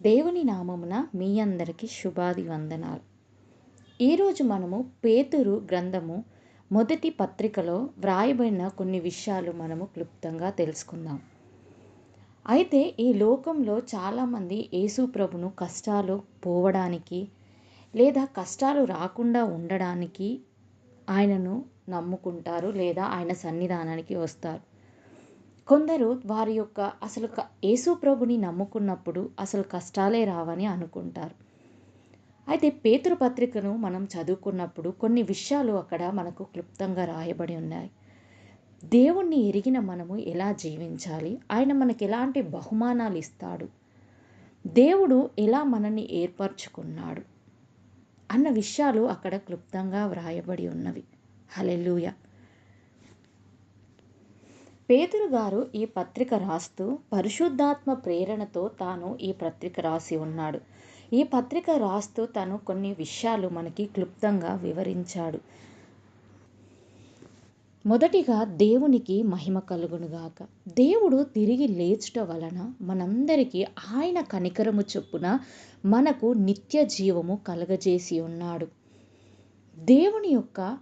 దేవుని నామమున మీ అందరికీ శుభాది వందనాలు ఈరోజు మనము పేతురు గ్రంథము మొదటి పత్రికలో వ్రాయబడిన కొన్ని విషయాలు మనము క్లుప్తంగా తెలుసుకుందాం. అయితే ఈ లోకంలో చాలామంది యేసు ప్రభును కష్టాలు పోవడానికి లేదా కష్టాలు రాకుండా ఉండడానికి ఆయనను నమ్ముకుంటారు లేదా ఆయన సన్నిధానానికి వస్తారు. కొందరు వారి యొక్క అసలు యేసు ప్రభుని నమ్ముకున్నప్పుడు అసలు కష్టాలే రావని అనుకుంటారు. అయితే పేతురు పత్రికను మనం చదువుకున్నప్పుడు కొన్ని విషయాలు అక్కడ మనకు క్లుప్తంగా రాయబడి ఉన్నాయి. దేవుణ్ణి ఎరిగిన మనము ఎలా జీవించాలి? ఆయన మనకి ఎలాంటి బహుమానాలు ఇస్తాడు? దేవుడు ఎలా మనల్ని ఏర్పరచుకున్నాడు? అన్న విషయాలు అక్కడ క్లుప్తంగా వ్రాయబడి ఉన్నవి. హలెలూయ పేతురు గారు ఈ పత్రిక రాస్తూ పరిశుద్ధాత్మ ప్రేరణతో తాను ఈ పత్రిక రాసి ఉన్నాడు. ఈ పత్రిక రాస్తూ తను కొన్ని విషయాలు మనకి క్లుప్తంగా వివరించాడు. మొదటిగా దేవునికి మహిమ కలుగునుగాక దేవుడు తిరిగి లేచుట వలన మనందరికీ ఆయన కనికరము చొప్పున మనకు నిత్య జీవము కలగజేసి ఉన్నాడు. దేవుని యొక్క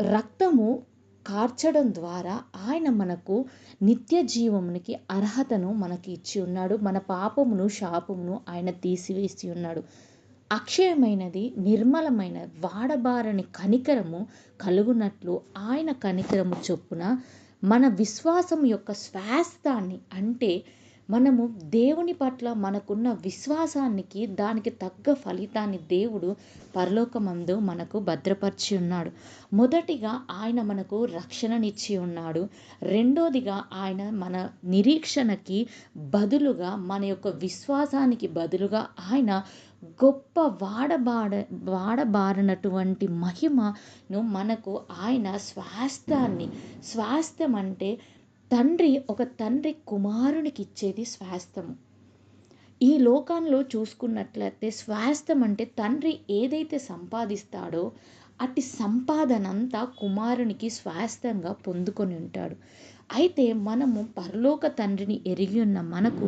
రక్తము కార్చడం ద్వారా ఆయన మనకు నిత్య జీవమునికి అర్హతను మనకి ఇచ్చి ఉన్నాడు. మన పాపమును శాపమును ఆయన తీసివేసి ఉన్నాడు. అక్షయమైనది నిర్మలమైన వాడబారని కనికరము కలుగునట్లు ఆయన కనికరము చొప్పున మన విశ్వాసం యొక్క శ్వాస్తాన్ని అంటే మనము దేవుని పట్ల మనకున్న విశ్వాసానికి దానికి తగ్గ ఫలితాన్ని దేవుడు పరలోకమందు మనకు భద్రపరిచి ఉన్నాడు. మొదటిగా ఆయన మనకు రక్షణనిచ్చి ఉన్నాడు. రెండోదిగా ఆయన మన నిరీక్షణకి బదులుగా మన యొక్క విశ్వాసానికి బదులుగా ఆయన గొప్ప వాడబాడ వాడబారినటువంటి మహిమను మనకు ఆయన స్వాస్థ్యాన్ని స్వాస్థ్యం అంటే తండ్రి ఒక తండ్రి కుమారునికి ఇచ్చేది స్వాస్థ్యము ఈ లోకంలో చూసుకున్నట్లయితే స్వాస్థ్యం అంటే తండ్రి ఏదైతే సంపాదిస్తాడో అట్టి సంపాదనంతా కుమారునికి స్వాస్థ్యంగా పొందుకొని ఉంటాడు. అయితే మనము పరలోక తండ్రిని ఎరిగి ఉన్న మనకు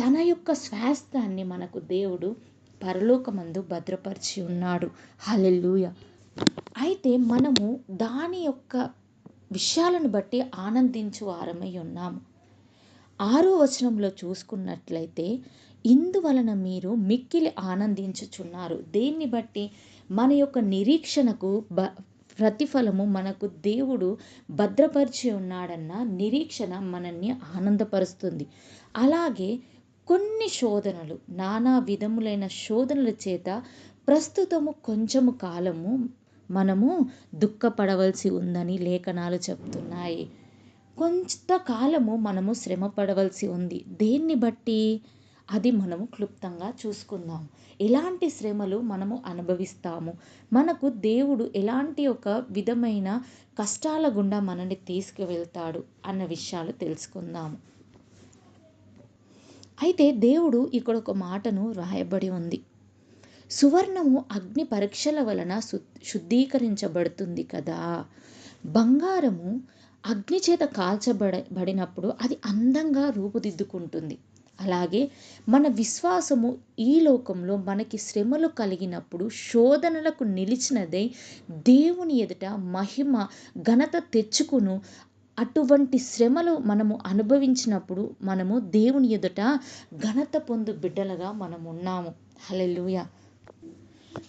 తన యొక్క స్వాస్థ్యాన్ని మనకు దేవుడు పరలోకమందు భద్రపరిచి ఉన్నాడు. హలెల్లుయ. అయితే మనము దాని యొక్క విషయాలను బట్టి ఆనందించు వారమై ఉన్నాము ఆరో వచనంలో చూసుకున్నట్లయితే ఇందువలన మీరు మిక్కిలి ఆనందించుచున్నారు. దేన్ని బట్టి? మన యొక్క నిరీక్షణకు బ ప్రతిఫలము మనకు దేవుడు భద్రపరిచి ఉన్నాడన్న నిరీక్షణ మనల్ని ఆనందపరుస్తుంది. అలాగే కొన్ని శోధనలు నానా విధములైన శోధనల చేత ప్రస్తుతము కొంచెము కాలము మనము దుఃఖపడవలసి ఉందని లేఖనాలు చెప్తున్నాయి. కొంతకాలము మనము శ్రమ పడవలసి ఉంది. దేన్ని బట్టి? అది మనము క్లుప్తంగా చూసుకుందాం. ఎలాంటి శ్రమలు మనము అనుభవిస్తాము? మనకు దేవుడు ఎలాంటి ఒక విధమైన కష్టాల గుండా మనల్ని తీసుకువెళ్తాడు అన్న విషయాలు తెలుసుకుందాము అయితే దేవుడు ఇక్కడ ఒక మాటను రాయబడి ఉంది. సువర్ణము అగ్ని పరీక్షల వలన శుద్ధీకరించబడుతుంది కదా. బంగారము అగ్ని చేత కాల్చబడబడినప్పుడు అది అందంగా రూపుదిద్దుకుంటుంది. అలాగే మన విశ్వాసము ఈ లోకంలో మనకి శ్రమలు కలిగినప్పుడు శోధనలకు నిలిచినదై దేవుని ఎదుట మహిమ ఘనత తెచ్చుకును. అటువంటి శ్రమలు మనము అనుభవించినప్పుడు మనము దేవుని ఎదుట ఘనత పొందు బిడ్డలుగా మనం ఉన్నాము హలెలుయ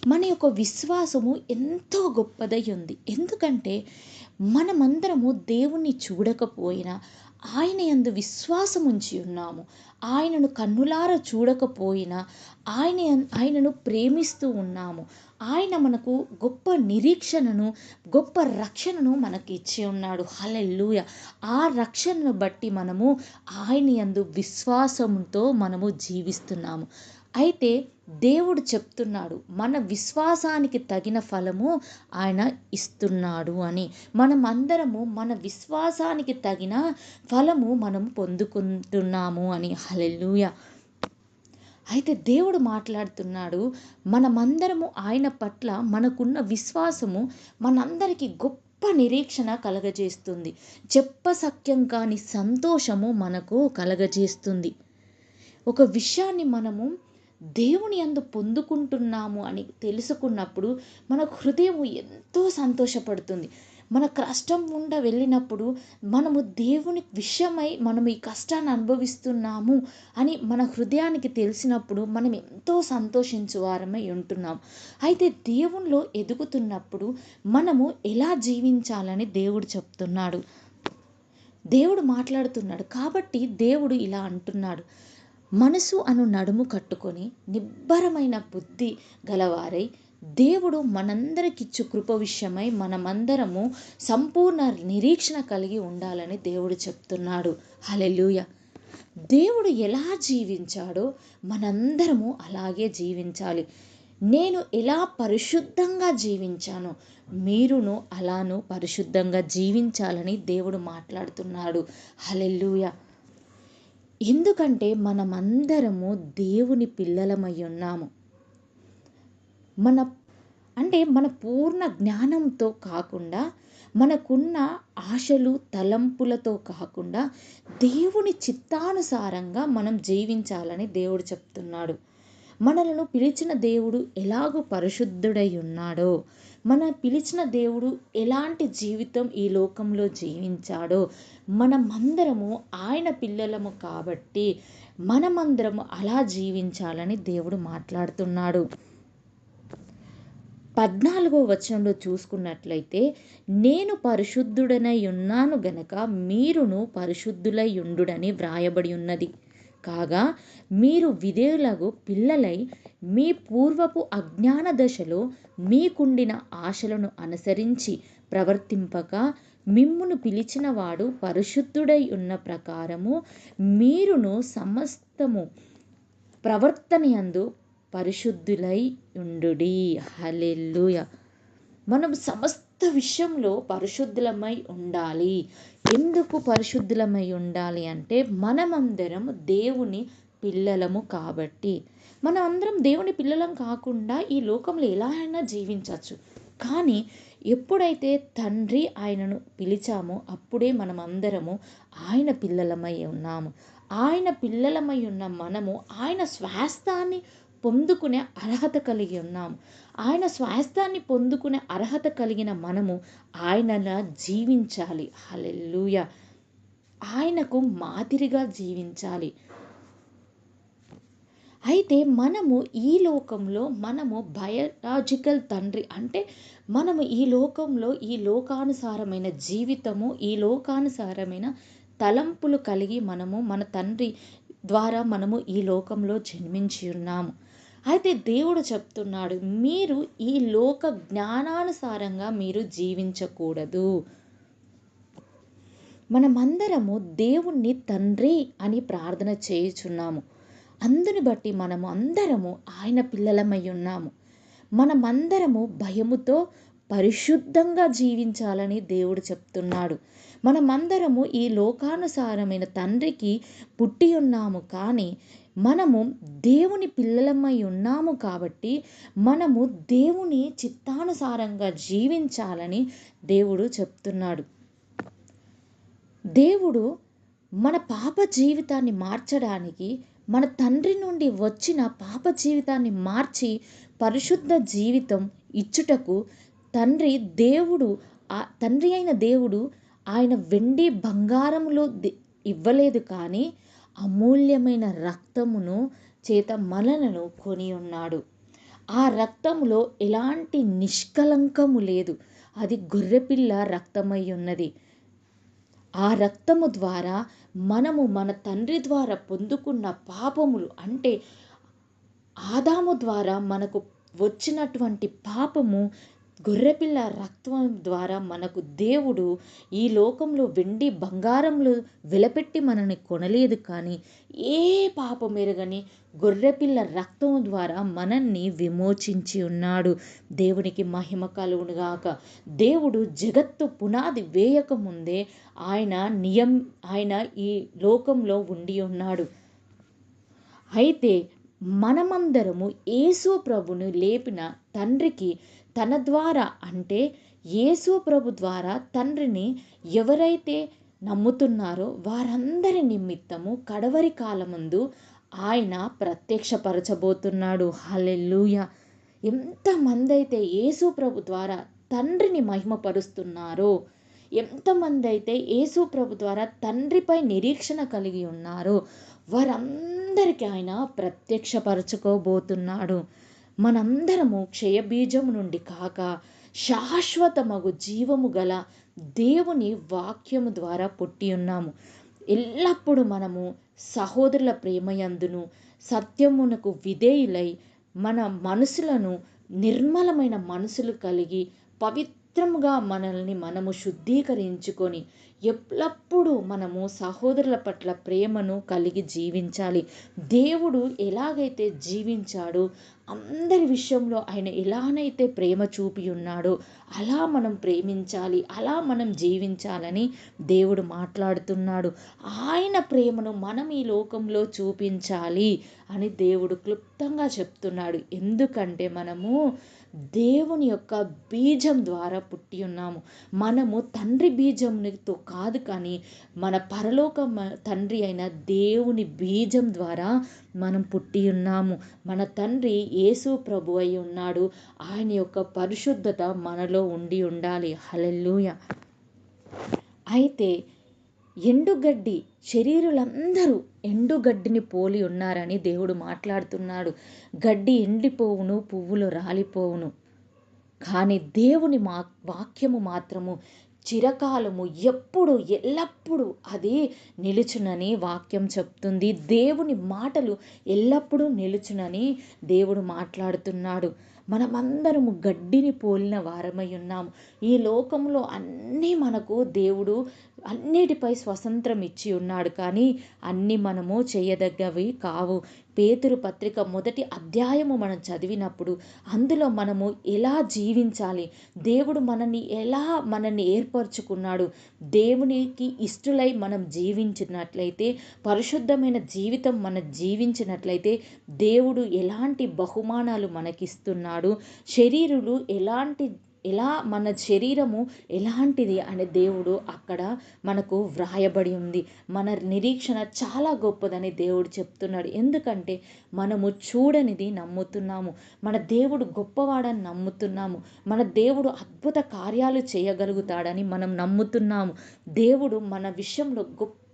మన యొక్క విశ్వాసము ఎంతో గొప్పదై ఉంది. ఎందుకంటే మనమందరము దేవుణ్ణి చూడకపోయినా ఆయన ఎందు విశ్వాసం ఉంచి ఉన్నాము. ఆయనను కన్నులార చూడకపోయినా ఆయన ఆయనను ప్రేమిస్తూ ఉన్నాము. ఆయన మనకు గొప్ప నిరీక్షణను గొప్ప రక్షణను మనకి ఇచ్చి ఉన్నాడు. హలెల్లుయ! ఆ రక్షణను బట్టి మనము ఆయన యందు విశ్వాసంతో మనము జీవిస్తున్నాము. అయితే దేవుడు చెప్తున్నాడు మన విశ్వాసానికి తగిన ఫలము ఆయన ఇస్తున్నాడు అని. మనం అందరము మన విశ్వాసానికి తగిన ఫలము మనం పొందుకుంటున్నాము అని. హలెలుయ అయితే దేవుడు మాట్లాడుతున్నాడు మనమందరము ఆయన పట్ల మనకున్న విశ్వాసము మనందరికీ గొప్ప నిరీక్షణ కలగజేస్తుంది. చెప్పసక్యం కాని సంతోషము మనకు కలగజేస్తుంది. ఒక విషయాన్ని మనము దేవుని అందు పొందుకుంటున్నాము అని తెలుసుకున్నప్పుడు మన హృదయం ఎంతో సంతోషపడుతుంది. మన కష్టం గుండా వెళ్ళినప్పుడు మనము దేవుని విషయమై మనం ఈ కష్టాన్ని అనుభవిస్తున్నాము అని మన హృదయానికి తెలిసినప్పుడు మనం ఎంతో సంతోషించు వారమై ఉంటున్నాం. అయితే దేవునిలో ఎదుగుతున్నప్పుడు మనము ఎలా జీవించాలని దేవుడు చెప్తున్నాడు. దేవుడు మాట్లాడుతున్నాడు కాబట్టి దేవుడు ఇలా అంటున్నాడు. మనసు అను నడుము కట్టుకొని నిబ్బరమైన బుద్ధి గలవారై దేవుడు మనందరికిచ్చు కృప విషయమై మనమందరము సంపూర్ణ నిరీక్షణ కలిగి ఉండాలని దేవుడు చెప్తున్నాడు. హలెలుయ దేవుడు ఎలా జీవించాడో మనందరము అలాగే జీవించాలి. నేను ఎలా పరిశుద్ధంగా జీవించానో మీరును అలాను పరిశుద్ధంగా జీవించాలని దేవుడు మాట్లాడుతున్నాడు. హలెల్లుయా. ఎందుకంటే మనమందరము దేవుని పిల్లలమై ఉన్నాము. మన అంటే మన పూర్ణ జ్ఞానంతో కాకుండా మనకున్న ఆశలు తలంపులతో కాకుండా దేవుని చిత్తానుసారంగా మనం జీవించాలని దేవుడు చెప్తున్నాడు. మనలను పిలిచిన దేవుడు ఎలాగో పరిశుద్ధుడై ఉన్నాడో మన పిలిచిన దేవుడు ఎలాంటి జీవితం ఈ లోకంలో జీవించాడో మనమందరము ఆయన పిల్లలము కాబట్టి మనమందరము అలా జీవించాలని దేవుడు మాట్లాడుతున్నాడు. పద్నాలుగో వచనంలో చూసుకున్నట్లయితే నేను పరిశుద్ధుడనై ఉన్నాను గనక మీరును పరిశుద్ధులై ఉండుడని వ్రాయబడి ఉన్నది. కాగా మీరు విధేయులకు పిల్లలై మీ పూర్వపు అజ్ఞాన దశలో మీకుండిన ఆశలను అనుసరించి ప్రవర్తింపక మిమ్మును పిలిచినవాడు పరిశుద్ధుడై ఉన్న ప్రకారము మీరును సమస్తము ప్రవర్తనయందు పరిశుద్ధులై ఉండుడి. హలెల్లుయ. మనం సమస్త విషయంలో పరిశుద్ధులమై ఉండాలి. ఎందుకు పరిశుద్ధులమై ఉండాలి అంటే మనమందరం దేవుని పిల్లలము కాబట్టి. మనం అందరం దేవుని పిల్లలం కాకుండా ఈ లోకంలో ఎలా అయినా జీవించవచ్చు కానీ ఎప్పుడైతే తండ్రి ఆయనను పిలిచామో అప్పుడే మనం అందరము ఆయన పిల్లలమై ఉన్నాము. ఆయన పిల్లలమై ఉన్న మనము ఆయన స్వాస్థాన్ని పొందుకునే అర్హత కలిగి ఉన్నాము ఆయన స్వాస్థాన్ని పొందుకునే అర్హత కలిగిన మనము ఆయనలా జీవించాలి. హలెల్లుయ. ఆయనకు మాదిరిగా జీవించాలి. అయితే మనము ఈ లోకంలో మనము బయలాజికల్ తండ్రి అంటే మనము ఈ లోకంలో ఈ లోకానుసారమైన జీవితము ఈ లోకానుసారమైన తలంపులు కలిగి మనము మన తండ్రి ద్వారా మనము ఈ లోకంలో జన్మించి ఉన్నాము. అయితే దేవుడు చెప్తున్నాడు మీరు ఈ లోక జ్ఞానానుసారంగా మీరు జీవించకూడదు. మనమందరము దేవుణ్ణి తండ్రి అని ప్రార్థన చేయుచున్నాము. అందుని బట్టి మనము అందరము ఆయన పిల్లలమై ఉన్నాము. మనమందరము భయముతో పరిశుద్ధంగా జీవించాలని దేవుడు చెప్తున్నాడు. మనమందరము ఈ లోకానుసారమైన తండ్రికి పుట్టి ఉన్నాము కానీ మనము దేవుని పిల్లలమై ఉన్నాము కాబట్టి మనము దేవుని చిత్తానుసారంగా జీవించాలని దేవుడు చెప్తున్నాడు. దేవుడు మన పాప జీవితాన్ని మార్చడానికి మన తండ్రి నుండి వచ్చిన పాప జీవితాన్ని మార్చి పరిశుద్ధ జీవితం ఇచ్చుటకు తండ్రి దేవుడు ఆ తండ్రి అయిన దేవుడు ఆయన వెండి బంగారములు ఇవ్వలేదు కానీ అమూల్యమైన రక్తమును చేత మనలను కొని ఉన్నాడు. ఆ రక్తములో ఎలాంటి నిష్కలంకము లేదు. అది గొర్రెపిల్ల రక్తమై ఉన్నది. ఆ రక్తము ద్వారా మనము మన తండ్రి ద్వారా పొందుకున్న పాపములు అంటే ఆదాము ద్వారా మనకు వచ్చినటువంటి పాపము గొర్రెపిల్ల రక్తం ద్వారా మనకు దేవుడు ఈ లోకంలో వెండి బంగారంలో వెలపెట్టి మనని కొనలేదు కానీ ఏ పాపం ఎరగని గొర్రెపిల్ల రక్తం ద్వారా మనల్ని విమోచించి ఉన్నాడు. దేవునికి మహిమ కలుగునుగాక దేవుడు జగత్తు పునాది వేయకముందే ఆయన నియం ఆయన ఈ లోకంలో ఉండి ఉన్నాడు. అయితే మనమందరము యేసు ప్రభును లేపిన తండ్రికి తన ద్వారా అంటే యేసు ప్రభు ద్వారా తండ్రిని ఎవరైతే నమ్ముతున్నారో వారందరి నిమిత్తము కడవరి కాలమందు ఆయన ప్రత్యక్షపరచబోతున్నాడు. హల్లెలూయ! ఎంతమంది అయితే యేసు ప్రభు ద్వారా తండ్రిని మహిమపరుస్తున్నారో ఎంతమంది అయితే యేసు ప్రభు ద్వారా తండ్రిపై నిరీక్షణ కలిగి ఉన్నారో వారందరికీ ఆయన ప్రత్యక్షపరచుకోబోతున్నాడు. మనందరము క్షయబీజము నుండి కాక శాశ్వతమగు జీవము గల దేవుని వాక్యము ద్వారా పుట్టి ఉన్నాము. ఎల్లప్పుడూ మనము సహోదరుల ప్రేమయందును సత్యమునకు విధేయులై మన మనసులను నిర్మలమైన మనసులు కలిగి పవిత్రముగా మనల్ని మనము శుద్ధీకరించుకొని ఎల్లప్పుడూ మనము సహోదరుల పట్ల ప్రేమను కలిగి జీవించాలి. దేవుడు ఎలాగైతే జీవించాడో అందరి విషయంలో ఆయన ఎలానైతే ప్రేమ చూపి ఉన్నాడో అలా మనం ప్రేమించాలి అలా మనం జీవించాలని దేవుడు మాట్లాడుతున్నాడు. ఆయన ప్రేమను మనం ఈ లోకంలో చూపించాలి అని దేవుడు క్లుప్తంగా చెప్తున్నాడు. ఎందుకంటే మనము దేవుని యొక్క బీజం ద్వారా పుట్టి ఉన్నాము. మనము తండ్రి బీజంతో కాదు కానీ మన పరలోక తండ్రి అయిన దేవుని బీజం ద్వారా మనం పుట్టి ఉన్నాము. మన తండ్రి యేసు ప్రభు అయి ఉన్నాడు. ఆయన యొక్క పరిశుద్ధత మనలో ఉండి ఉండాలి. హలెల్లుయ. అయితే ఎండుగడ్డి శరీరులందరూ ఎండుగడ్డిని పోలి ఉన్నారని దేవుడు మాట్లాడుతున్నాడు. గడ్డి ఎండిపోవును పువ్వులు రాలిపోవును. కానీ దేవుని మా వాక్యము మాత్రము చిరకాలము ఎప్పుడు ఎల్లప్పుడూ అది నిలుచునని వాక్యం చెప్తుంది. దేవుని మాటలు ఎల్లప్పుడూ నిలుచునని దేవుడు మాట్లాడుతున్నాడు. మనమందరము గడ్డిని పోలిన వారమై ఉన్నాము ఈ లోకంలో అన్నీ మనకు దేవుడు అన్నిటిపై స్వతంత్రం ఇచ్చి ఉన్నాడు కానీ అన్నీ మనము చేయదగ్గవి కావు. పేతురు పత్రిక మొదటి అధ్యాయము మనం చదివినప్పుడు అందులో మనము ఎలా జీవించాలి? దేవుడు మనల్ని ఎలా మనల్ని ఏర్పరచుకున్నాడు? దేవునికి ఇష్టలై మనం జీవించినట్లయితే పరిశుద్ధమైన జీవితం మనం జీవించినట్లయితే దేవుడు ఎలాంటి బహుమానాలు మనకిస్తున్నాడు? శరీరులు ఎలాంటి ఎలా మన శరీరము ఎలాంటిది అనే దేవుడు అక్కడ మనకు వ్రాయబడి ఉంది. మన నిరీక్షణ చాలా గొప్పదని దేవుడు చెప్తున్నాడు. ఎందుకంటే మనము చూడనిది నమ్ముతున్నాము. మన దేవుడు గొప్పవాడని నమ్ముతున్నాము. మన దేవుడు అద్భుత కార్యాలు చేయగలుగుతాడని మనం నమ్ముతున్నాము. దేవుడు మన విషయంలో గొప్ప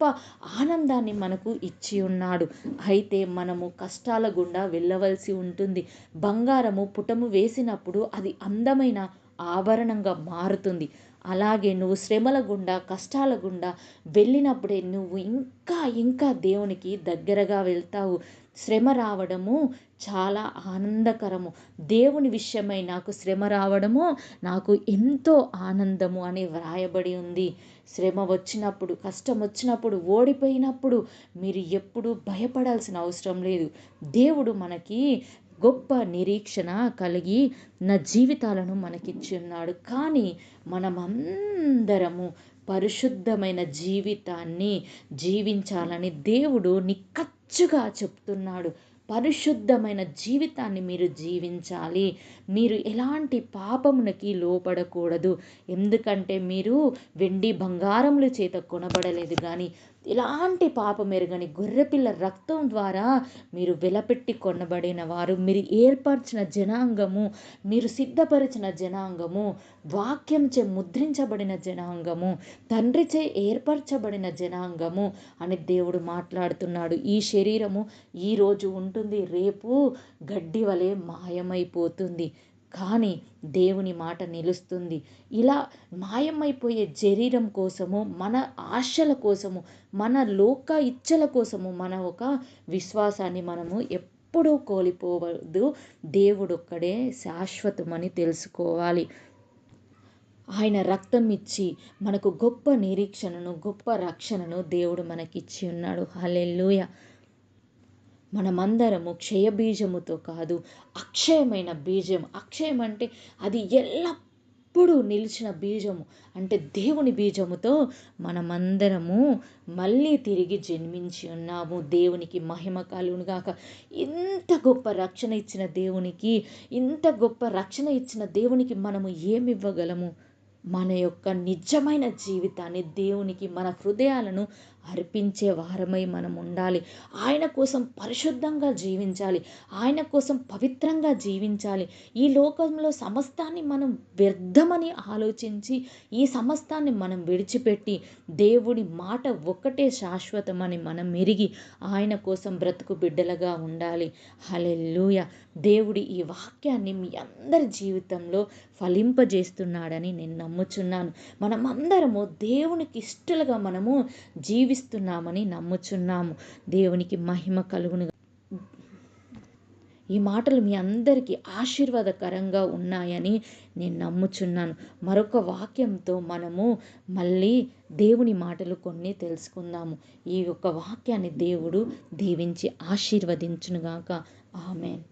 ఆనందాన్ని మనకు ఇచ్చి ఉన్నాడు. అయితే మనము కష్టాల గుండా వెళ్ళవలసి ఉంటుంది. బంగారము పుటము వేసినప్పుడు అది అందమైన ఆభరణంగా మారుతుంది. అలాగే నువ్వు శ్రమల గుండా కష్టాల గుండా వెళ్ళినప్పుడే నువ్వు ఇంకా ఇంకా దేవునికి దగ్గరగా వెళ్తావు. శ్రమ రావడము చాలా ఆనందకరము. దేవుని విషయమై నాకు శ్రమ రావడము నాకు ఎంతో ఆనందము అని వ్రాయబడి ఉంది. శ్రమ వచ్చినప్పుడు కష్టం వచ్చినప్పుడు ఓడిపోయినప్పుడు మీరు ఎప్పుడూ భయపడాల్సిన అవసరం లేదు. దేవుడు మనకి గొప్ప నిరీక్షణ కలిగి నా జీవితాలను మనకిచ్చి ఉన్నాడు కానీ మనమందరము పరిశుద్ధమైన జీవితాన్ని జీవించాలని దేవుడు నిక్కచ్చుగా చెప్తున్నాడు. పరిశుద్ధమైన జీవితాన్ని మీరు జీవించాలి. మీరు ఎలాంటి పాపమునకి లోపడకూడదు. ఎందుకంటే మీరు వెండి బంగారముల చేత కొనబడలేదు కానీ ఎలాంటి పాపం ఎరగని గొర్రెపిల్ల రక్తం ద్వారా మీరు వెలపెట్టి కొనబడిన వారు మీరు ఏర్పరిచిన జనాంగము మీరు సిద్ధపరిచిన జనాంగము వాక్యంచే ముద్రించబడిన జనాంగము తండ్రిచే ఏర్పరచబడిన జనాంగము అని దేవుడు మాట్లాడుతున్నాడు. ఈ శరీరము ఈరోజు ఉంటుంది రేపు గడ్డి వలె మాయమైపోతుంది. కానీ దేవుని మాట నిలుస్తుంది. ఇలా మాయమైపోయే శరీరం కోసము మన ఆశల కోసము మన లోక ఇచ్చల కోసము మన ఒక విశ్వాసాన్ని మనము ఎప్పుడూ కోల్పోవద్దు. దేవుడు ఒక్కడే శాశ్వతమని తెలుసుకోవాలి. ఆయన రక్తం ఇచ్చి మనకు గొప్ప నిరీక్షణను గొప్ప రక్షణను దేవుడు మనకిచ్చి ఉన్నాడు. హలెల్లుయ. మనమందరము క్షయబీజముతో కాదు అక్షయమైన బీజం. అక్షయం అంటే అది ఎల్లప్పుడూ నిలిచిన బీజము. అంటే దేవుని బీజముతో మనమందరము మళ్ళీ తిరిగి జన్మించి ఉన్నాము. దేవునికి మహిమ కలుగునుగాక ఇంత గొప్ప రక్షణ ఇచ్చిన దేవునికి ఇంత గొప్ప రక్షణ ఇచ్చిన దేవునికి మనము ఏమి ఇవ్వగలము మన యొక్క నిజమైన జీవితాన్ని దేవునికి మన హృదయాలను అర్పించే వారమై మనం ఉండాలి. ఆయన కోసం పరిశుద్ధంగా జీవించాలి. ఆయన కోసం పవిత్రంగా జీవించాలి. ఈ లోకంలో సమస్తాన్ని మనం వ్యర్థమని ఆలోచించి ఈ సమస్తాన్ని మనం విడిచిపెట్టి దేవుడి మాట ఒక్కటే శాశ్వతమని మనం మెరిగి ఆయన కోసం బ్రతుకు బిడ్డలుగా ఉండాలి. హలెల్లుయ. దేవుడి ఈ వాక్యాన్ని మీ అందరి జీవితంలో ఫలింపజేస్తున్నాడని నేను నమ్ముచున్నాను. మనమందరము దేవునికి ఇష్టలుగా మనము జీవి జీవిస్తున్నామని నమ్ముచున్నాము. దేవునికి మహిమ కలుగును ఈ మాటలు మీ అందరికీ ఆశీర్వాదకరంగా ఉన్నాయని నేను నమ్ముచున్నాను. మరొక వాక్యంతో మనము మళ్ళీ దేవుని మాటలు కొన్ని తెలుసుకుందాము. ఈ యొక్క వాక్యాన్ని దేవుడు దీవించి ఆశీర్వదించునుగాక ఆమెన్.